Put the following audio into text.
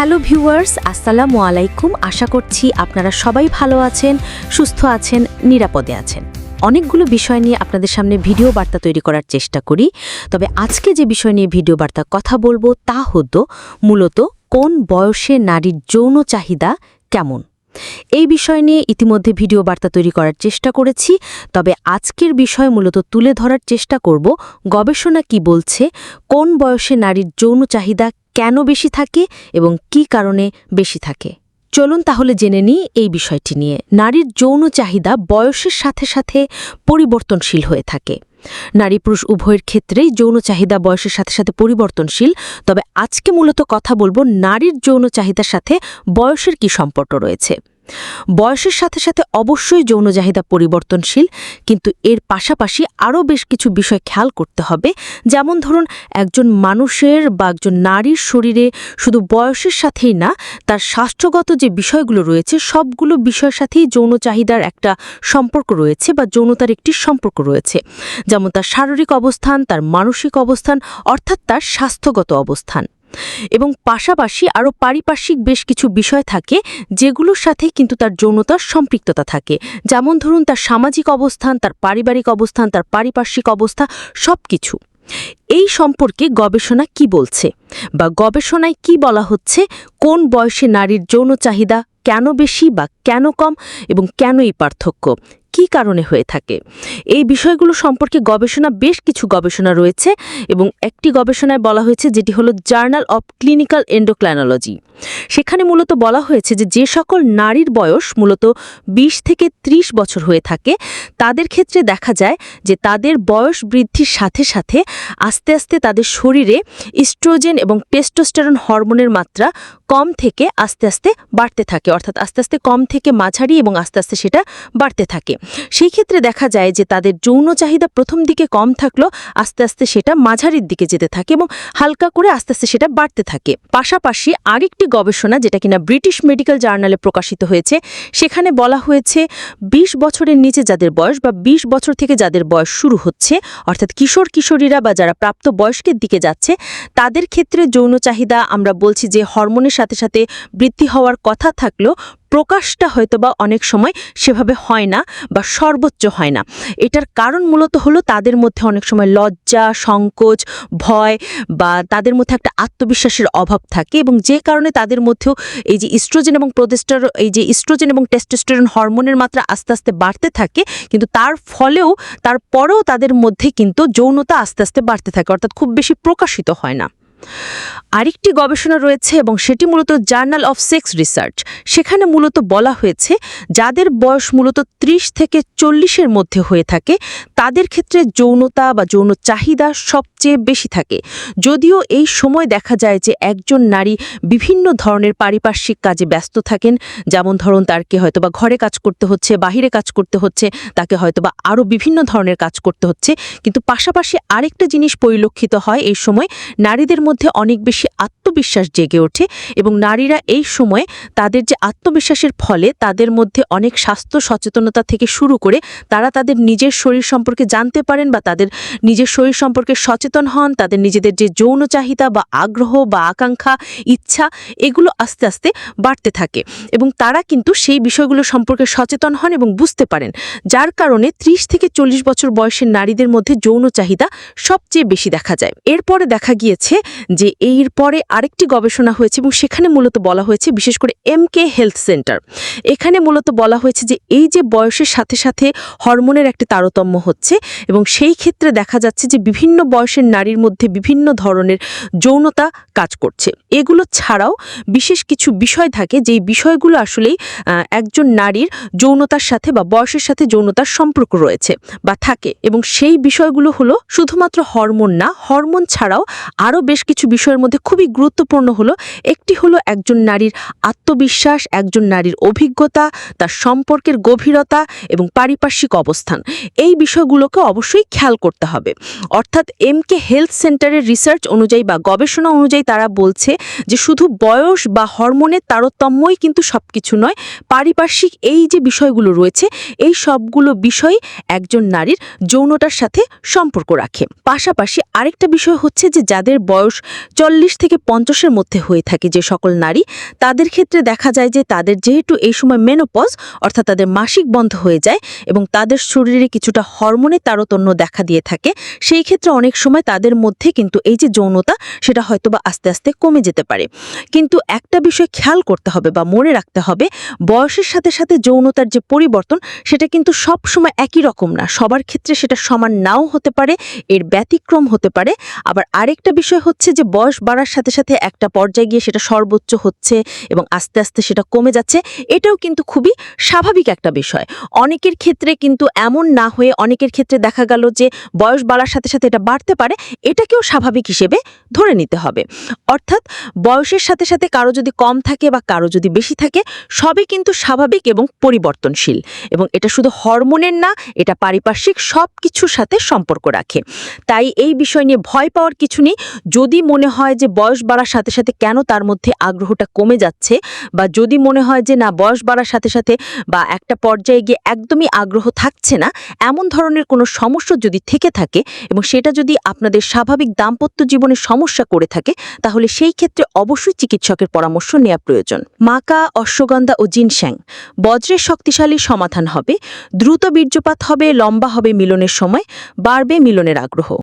Hello viewers, আসসালামু আলাইকুম। আশা করছি আপনারা সবাই ভালো আছেন, সুস্থ আছেন, নিরাপদে আছেন। অনেকগুলো বিষয় নিয়ে আপনাদের সামনে ভিডিও বার্তা তৈরি করার চেষ্টা করি। তবে আজকে যে বিষয় নিয়ে ভিডিও বার্তা কথা বলব তা হতো মূলত কোন বয়সে নারীর যৌন চাহিদা কেমন। এই বিষয় নিয়ে ইতিমধ্যে ভিডিও বার্তা তৈরি করার চেষ্টা করেছি। তবে আজকের বিষয় মূলত তুলে ধরার চেষ্টা করব, গবেষণা কি বলছে, কোন বয়সে নারীর যৌন চাহিদা কেন বেশি থাকে এবং কি কারণে বেশি থাকে? চলুন তাহলে জেনে নিই এই বিষয়টি নিয়ে। নারীর যৌন চাহিদা বয়সের সাথে সাথে পরিবর্তনশীল হয়ে থাকে। নারী পুরুষ উভয়ের ক্ষেত্রেই যৌন চাহিদা বয়সের সাথে সাথে পরিবর্তনশীল। তবে আজকে মূলত কথা বলব নারীর যৌন চাহিদার সাথে বয়সের কি সম্পর্ক রয়েছে। বয়সের সাথে সাথে অবশ্যই যৌন চাহিদা পরিবর্তনশীল, কিন্তু এর পাশাপাশি আরও বেশ কিছু বিষয় খেয়াল করতে হবে। যেমন ধরুন, একজন মানুষের বা একজন নারীর শরীরে শুধু বয়সের সাথেই না, তার স্বাস্থ্যগত যে বিষয়গুলো রয়েছে, সবগুলো বিষয়ের সাথেই যৌন চাহিদার একটা সম্পর্ক রয়েছে বা যৌনতার একটি সম্পর্ক রয়েছে। যেমন তার শারীরিক অবস্থান, তার মানসিক অবস্থান, অর্থাৎ তার স্বাস্থ্যগত অবস্থান। এবং পাশাপাশি আরও পারিপার্শ্বিক বেশ কিছু বিষয় থাকে যেগুলোর সাথে কিন্তু তার যৌনতার সম্পৃক্ততা থাকে। যেমন ধরুন তার সামাজিক অবস্থান, তার পারিবারিক অবস্থান, তার পারিপার্শ্বিক অবস্থা সব কিছু এই সম্পর্কে গবেষণা কি বলছে? বা গবেষণায় কি বলা হচ্ছে? কোন বয়সে নারীর যৌন চাহিদা কেন বেশি বা কেন কম? এবং কেন এই পার্থক্য? কি কারণে হয়ে থাকে? এই বিষয়গুলো সম্পর্কে গবেষণা বেশ কিছু গবেষণা রয়েছে এবং একটি গবেষণায় বলা হয়েছে যেটি হলো জার্নাল অব ক্লিনিক্যাল এন্ডোক্লাইনোলজি সেখানে মূলত বলা হয়েছে যে যে সকল নারীর বয়স মূলত ২০ থেকে ৩০ বছর হয়ে থাকে, তাদের ক্ষেত্রে দেখা যায় যে তাদের বয়স বৃদ্ধির সাথে সাথে আস্তে আস্তে তাদের শরীরে ইস্ট্রোজেন এবং টেস্টোস্টেরন হরমোনের মাত্রা কম থেকে আস্তে আস্তে বাড়তে থাকে। অর্থাৎ আস্তে আস্তে কম থেকে মাঝারি এবং আস্তে আস্তে সেটা বাড়তে থাকে। সেই ক্ষেত্রে দেখা যায় যে তাদের যৌন চাহিদা প্রথম দিকে কম থাকলেও আস্তে আস্তে সেটা মাঝারির দিকে যেতে থাকে এবং হালকা করে আস্তে আস্তে সেটা বাড়তে থাকে। পাশাপাশি আরেকটি গবেষণা যেটা কিনা ব্রিটিশ মেডিকেল জার্নালে প্রকাশিত হয়েছে, সেখানে বলা হয়েছে ২০ বছরের নিচে যাদের বয়স বা ২০ বছর থেকে যাদের বয়স শুরু হচ্ছে, অর্থাৎ কিশোর কিশোরীরা বা যারা প্রাপ্ত বয়স্কের দিকে যাচ্ছে, তাদের ক্ষেত্রে যৌন চাহিদা আমরা বলছি যে হরমোনের সাথে সাথে বৃদ্ধি হওয়ার কথা থাকলেও প্রকাশটা হয়তো বা অনেক সময় সেভাবে হয় না বা সর্বোচ্চ হয় না। এটার কারণ মূলত হলো তাদের মধ্যে অনেক সময় লজ্জা, সংকোচ, ভয় বা তাদের মধ্যে একটা আত্মবিশ্বাসের অভাব থাকে এবং যে কারণে তাদের মধ্যেও এই যে ইস্ট্রোজেন এবং প্রোটেস্টার এই যে ইস্ট্রোজেন এবং টেস্টোস্টেরন হরমোনের মাত্রা আস্তে আস্তে বাড়তে থাকে কিন্তু তার ফলেও তারপরেও তাদের মধ্যে কিন্তু যৌনতা আস্তে আস্তে বাড়তে থাকে অর্থাৎ খুব বেশি প্রকাশিত হয় না। আরেকটি গবেষণা রয়েছে এবং সেটি মূলত জার্নাল অফ সেক্স রিসার্চ সেখানে মূলত বলা হয়েছে, যাদের বয়স মূলত ৩০ থেকে চল্লিশের মধ্যে হয়ে থাকে তাদের ক্ষেত্রে যৌনতা বা যৌন চাহিদা সবচেয়ে বেশি থাকে। যদিও এই সময় দেখা যায় যে একজন নারী বিভিন্ন ধরনের পারিপার্শ্বিক কাজে ব্যস্ত থাকেন, যেমন ধরুন তারকে হয়তোবা ঘরে কাজ করতে হচ্ছে, বাহিরে কাজ করতে হচ্ছে, তাকে হয়তোবা আরও বিভিন্ন ধরনের কাজ করতে হচ্ছে। কিন্তু পাশাপাশি আরেকটা জিনিস পরিলক্ষিত হয় এই সময়, নারীদের মধ্যে অনেক বেশি আত্মবিশ্বাস জেগে ওঠে এবং নারীরা এই সময়ে তাদের যে আত্মবিশ্বাসের ফলে তাদের মধ্যে অনেক স্বাস্থ্য সচেতনতা থেকে শুরু করে তারা তাদের নিজের শরীর সম্পর্কে জানতে পারেন বা তাদের নিজের শরীর সম্পর্কে সচেতন হন, তাদের নিজেদের যে যৌন চাহিদা বা আগ্রহ বা আকাঙ্ক্ষা, ইচ্ছা, এগুলো আস্তে আস্তে বাড়তে থাকে। এবং তারা কিন্তু সেই বিষয়গুলো সম্পর্কে সচেতন হন এবং বুঝতে পারেন। যার কারণে ত্রিশ থেকে চল্লিশ বছর বয়সের নারীদের মধ্যে যৌন চাহিদা সবচেয়ে বেশি দেখা যায়। এরপরে দেখা গিয়েছে যে এর পরে আরেকটি গবেষণা হয়েছে এবং সেখানে মূলত বলা হয়েছে বিশেষ করে এম কে হেলথ সেন্টার। এখানে মূলত বলা হয়েছে যে এই যে বয়সের সাথে সাথে হরমোনের একটা তারতম্য হচ্ছে এবং সেই ক্ষেত্রে দেখা যাচ্ছে যে বিভিন্ন বয়সের নারীর মধ্যে বিভিন্ন ধরনের যৌনতা কাজ করছে। এগুলো ছাড়াও বিশেষ কিছু বিষয় থাকে যেই বিষয়গুলো আসলেই একজন নারীর যৌনতার সাথে বা বয়সের সাথে যৌনতার সম্পর্ক রয়েছে বা থাকে এবং সেই বিষয়গুলো হলো শুধুমাত্র হরমোন না, হরমোন ছাড়াও আরও বেশ কিছু বিষয়ের মধ্যে খুবই গুরুত্বপূর্ণ হলো একটি হলো একজন নারীর আত্মবিশ্বাস, একজন নারীর অভিজ্ঞতা, তার সম্পর্কের গভীরতা এবং পারিপার্শ্বিক অবস্থান। এই বিষয়গুলো বিষয়গুলোকে অবশ্যই খেয়াল করতে হবে। অর্থাৎ এমকে হেলথ সেন্টারের রিসার্চ অনুযায়ী বা গবেষণা অনুযায়ী তারা বলছে যে শুধু বয়স বা হরমোনের তারতম্যই কিন্তু সব কিছু নয়, পারিপার্শ্বিক এই যে বিষয়গুলো রয়েছে, এই সবগুলো বিষয় একজন নারীর যৌনতার সাথে সম্পর্ক রাখে। পাশাপাশি আরেকটা বিষয় হচ্ছে যে যাদের বয়স চল্লিশ থেকে পঞ্চাশের মধ্যে হয়ে থাকে যে সকল নারী, তাদের ক্ষেত্রে দেখা যায় যে তাদের যেহেতু এই সময় মেনোপজ অর্থাৎ তাদের মাসিক বন্ধ হয়ে যায় এবং তাদের শরীরে কিছুটা হরমোনের তারতম্য দেখা দিয়ে থাকে, সেই ক্ষেত্রে অনেক সময় তাদের মধ্যে কিন্তু এই যে যৌনতা, সেটা হয়তোবা আস্তে আস্তে কমে যেতে পারে। কিন্তু একটা বিষয় খেয়াল করতে হবে বা মনে রাখতে হবে, বয়সের সাথে সাথে যৌনতার যে পরিবর্তন, সেটা কিন্তু সব সময় একই রকম না। সবার ক্ষেত্রে সেটা সমান নাও হতে পারে, এর ব্যতিক্রম হতে পারে। আবার আরেকটা বিষয় হচ্ছে যে বয়স বাড়ার সাথে সাথে একটা পর্যায়ে গিয়ে সেটা সর্বোচ্চ হচ্ছে এবং আস্তে আস্তে সেটা কমে যাচ্ছে, এটাও কিন্তু খুবই স্বাভাবিক একটা বিষয়। অনেকের ক্ষেত্রে কিন্তু এমন না হয়ে অনেকের ক্ষেত্রে দেখা গেল যে বয়স বাড়ার সাথে সাথে এটা বাড়তে পারে, এটাকেও স্বাভাবিক হিসেবে ধরে নিতে হবে। অর্থাৎ বয়সের সাথে সাথে কারও যদি কম থাকে বা কারও যদি বেশি থাকে, সবই কিন্তু স্বাভাবিক এবং পরিবর্তনশীল। এবং এটা শুধু হরমোনের না, এটা পারিপার্শ্বিক সব কিছুর সাথে সম্পর্ক রাখে। তাই এই বিষয় নিয়ে ভয় পাওয়ার কিছু নেই। যদি মনে হয় যে বয়স বাড়ার সাথে সাথে কেন তার মধ্যে আগ্রহটা কমে যাচ্ছে, বা যদি মনে হয় যে না, বয়স বাড়ার সাথে সাথে বা একটা পর্যায়ে গিয়ে একদমই আগ্রহ থাকছে না, এমন ধরনের কোনো সমস্যা যদি থেকে থাকে এবং সেটা যদি আপনাদের স্বাভাবিক দাম্পত্য জীবনে সমস্যা করে থাকে, তাহলে সেই ক্ষেত্রে অবশ্যই চিকিৎসকের পরামর্শ নেওয়া প্রয়োজন। মাকা, অশ্বগন্ধা ও জিনস্যাং বজ্রের শক্তিশালী সমাধান হবে, দ্রুত বীর্যপাত হবে, লম্বা হবে মিলনের সময়, বাড়বে মিলনের আগ্রহ।